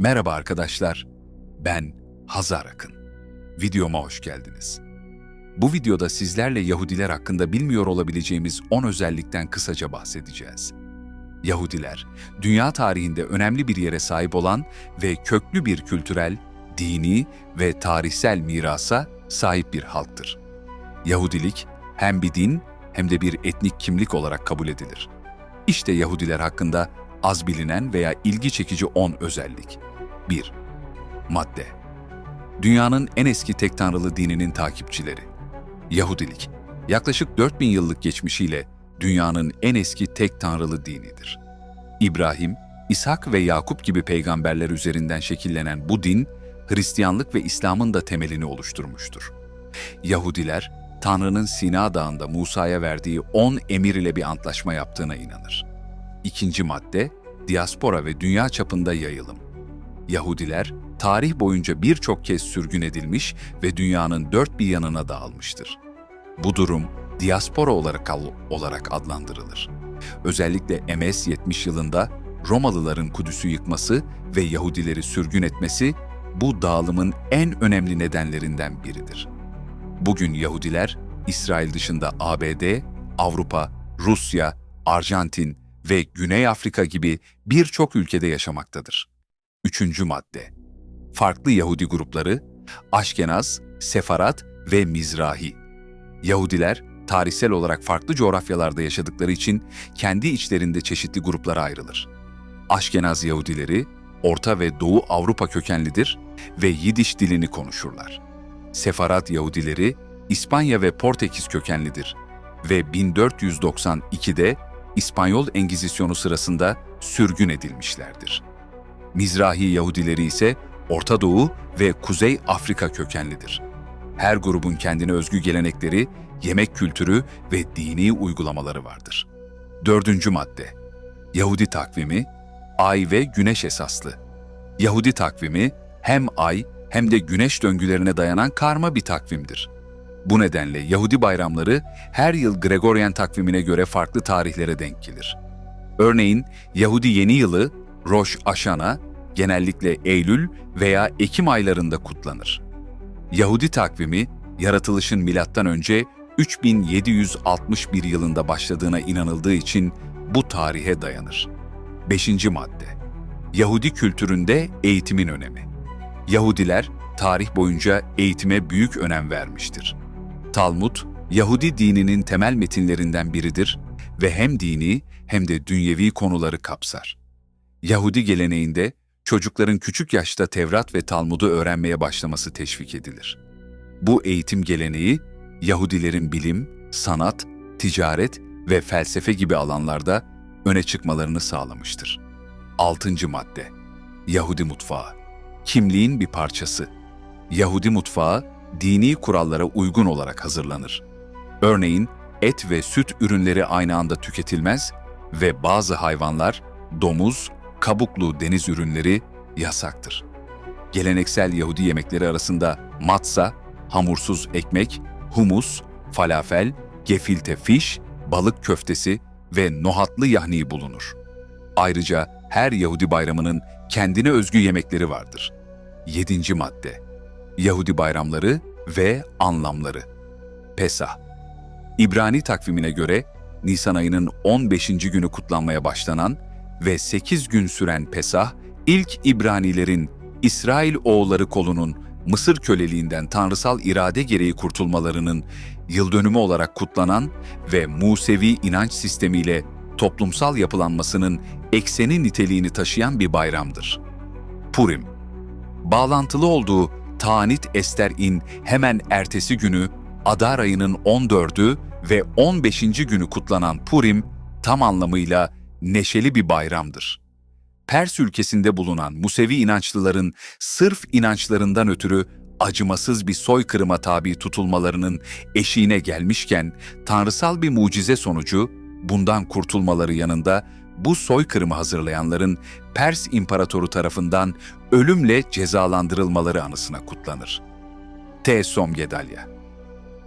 Merhaba arkadaşlar, ben Hazar Akın. Videoma hoş geldiniz. Bu videoda sizlerle Yahudiler hakkında bilmiyor olabileceğimiz 10 özellikten kısaca bahsedeceğiz. Yahudiler, dünya tarihinde önemli bir yere sahip olan ve köklü bir kültürel, dini ve tarihsel mirasa sahip bir halktır. Yahudilik hem bir din hem de bir etnik kimlik olarak kabul edilir. İşte Yahudiler hakkında az bilinen veya ilgi çekici 10 özellik. 1. Madde Dünyanın en eski tek tanrılı dininin takipçileri. Yahudilik, yaklaşık 4000 yıllık geçmişiyle dünyanın en eski tek tanrılı dinidir. İbrahim, İshak ve Yakup gibi peygamberler üzerinden şekillenen bu din, Hristiyanlık ve İslam'ın da temelini oluşturmuştur. Yahudiler, Tanrı'nın Sina Dağı'nda Musa'ya verdiği 10 emir ile bir antlaşma yaptığına inanır. İkinci madde, diaspora ve dünya çapında yayılım. Yahudiler, tarih boyunca birçok kez sürgün edilmiş ve dünyanın dört bir yanına dağılmıştır. Bu durum, diaspora olarak, olarak adlandırılır. Özellikle MS 70 yılında Romalıların Kudüs'ü yıkması ve Yahudileri sürgün etmesi bu dağılımın en önemli nedenlerinden biridir. Bugün Yahudiler, İsrail dışında ABD, Avrupa, Rusya, Arjantin ve Güney Afrika gibi birçok ülkede yaşamaktadır. Üçüncü madde. Farklı Yahudi grupları, Aşkenaz, Sefarat ve Mizrahi. Yahudiler, tarihsel olarak farklı coğrafyalarda yaşadıkları için kendi içlerinde çeşitli gruplara ayrılır. Aşkenaz Yahudileri, Orta ve Doğu Avrupa kökenlidir ve Yidiş dilini konuşurlar. Sefarat Yahudileri, İspanya ve Portekiz kökenlidir ve 1492'de İspanyol Engizisyonu sırasında sürgün edilmişlerdir. Mizrahi Yahudileri ise Orta Doğu ve Kuzey Afrika kökenlidir. Her grubun kendine özgü gelenekleri, yemek kültürü ve dini uygulamaları vardır. Dördüncü madde Yahudi takvimi, ay ve güneş esaslı. Yahudi takvimi hem ay hem de güneş döngülerine dayanan karma bir takvimdir. Bu nedenle Yahudi bayramları her yıl Gregorian takvimine göre farklı tarihlere denk gelir. Örneğin Yahudi Yeni Yılı Rosh Hashanah genellikle Eylül veya Ekim aylarında kutlanır. Yahudi takvimi yaratılışın milattan önce 3761 yılında başladığına inanıldığı için bu tarihe dayanır. 5. madde. Yahudi kültüründe eğitimin önemi. Yahudiler tarih boyunca eğitime büyük önem vermiştir. Talmud, Yahudi dininin temel metinlerinden biridir ve hem dini hem de dünyevi konuları kapsar. Yahudi geleneğinde çocukların küçük yaşta Tevrat ve Talmud'u öğrenmeye başlaması teşvik edilir. Bu eğitim geleneği, Yahudilerin bilim, sanat, ticaret ve felsefe gibi alanlarda öne çıkmalarını sağlamıştır. 6. madde Yahudi mutfağı Kimliğin bir parçası. Yahudi mutfağı, dini kurallara uygun olarak hazırlanır. Örneğin, et ve süt ürünleri aynı anda tüketilmez ve bazı hayvanlar, domuz, kabuklu deniz ürünleri yasaktır. Geleneksel Yahudi yemekleri arasında matza, hamursuz ekmek, humus, falafel, gefilte fiş, balık köftesi ve nohatlı yahni bulunur. Ayrıca her Yahudi bayramının kendine özgü yemekleri vardır. 7. madde Yahudi bayramları ve anlamları Pesah İbrani takvimine göre Nisan ayının 15. günü kutlanmaya başlanan ve 8 gün süren Pesah, ilk İbranilerin İsrail oğulları kolunun Mısır köleliğinden tanrısal irade gereği kurtulmalarının yıl dönümü olarak kutlanan ve Musevi inanç sistemiyle toplumsal yapılanmasının ekseni niteliğini taşıyan bir bayramdır. Purim Bağlantılı olduğu Tanit Ester'in hemen ertesi günü Adar ayının 14'ü ve 15. günü kutlanan Purim tam anlamıyla neşeli bir bayramdır. Pers ülkesinde bulunan Musevi inançlıların sırf inançlarından ötürü acımasız bir soykırıma tabi tutulmalarının eşiğine gelmişken tanrısal bir mucize sonucu bundan kurtulmaları yanında bu soykırımı hazırlayanların Pers İmparatoru tarafından ölümle cezalandırılmaları anısına kutlanır. Tsom Gedalya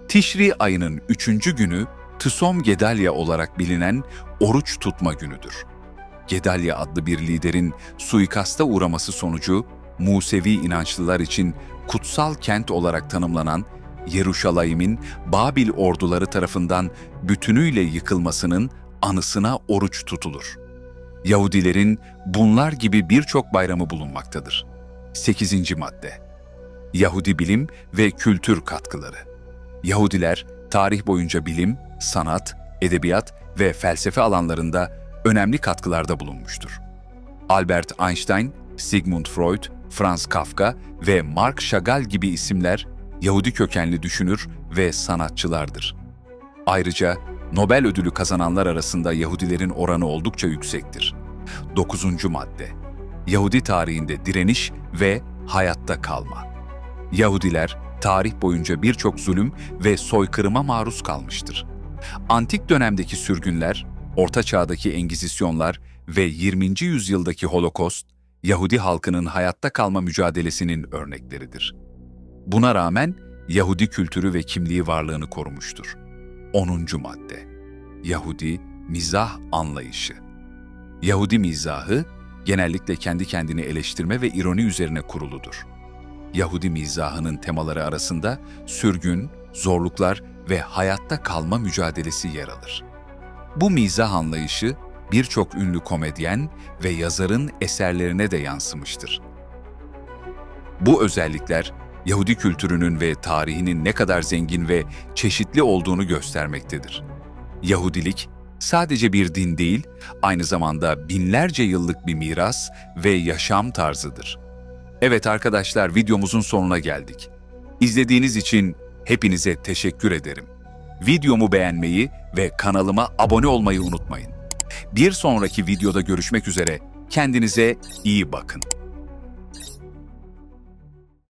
Tişri ayının üçüncü günü Tsom Gedalya olarak bilinen oruç tutma günüdür. Gedalya adlı bir liderin suikasta uğraması sonucu Musevi inançlılar için kutsal kent olarak tanımlanan Yeruşalayim'in Babil orduları tarafından bütünüyle yıkılmasının anısına oruç tutulur. Yahudilerin bunlar gibi birçok bayramı bulunmaktadır. 8. madde Yahudi bilim ve kültür katkıları Yahudiler tarih boyunca bilim, sanat, edebiyat ve felsefe alanlarında önemli katkılarda bulunmuştur. Albert Einstein, Sigmund Freud, Franz Kafka ve Marc Chagall gibi isimler Yahudi kökenli düşünür ve sanatçılardır. Ayrıca Nobel ödülü kazananlar arasında Yahudilerin oranı oldukça yüksektir. 9. madde Yahudi tarihinde direniş ve hayatta kalma. Yahudiler tarih boyunca birçok zulüm ve soykırıma maruz kalmıştır. Antik dönemdeki sürgünler, Orta Çağ'daki Engizisyonlar ve 20. yüzyıldaki Holokost, Yahudi halkının hayatta kalma mücadelesinin örnekleridir. Buna rağmen Yahudi kültürü ve kimliği varlığını korumuştur. 10. madde Yahudi mizah anlayışı Yahudi mizahı genellikle kendi kendini eleştirme ve ironi üzerine kuruludur. Yahudi mizahının temaları arasında sürgün, zorluklar ve hayatta kalma mücadelesi yer alır. Bu mizah anlayışı birçok ünlü komedyen ve yazarın eserlerine de yansımıştır. Bu özellikler Yahudi kültürünün ve tarihinin ne kadar zengin ve çeşitli olduğunu göstermektedir. Yahudilik sadece bir din değil, aynı zamanda binlerce yıllık bir miras ve yaşam tarzıdır. Evet arkadaşlar videomuzun sonuna geldik. İzlediğiniz için hepinize teşekkür ederim. Videomu beğenmeyi ve kanalıma abone olmayı unutmayın. Bir sonraki videoda görüşmek üzere. Kendinize iyi bakın.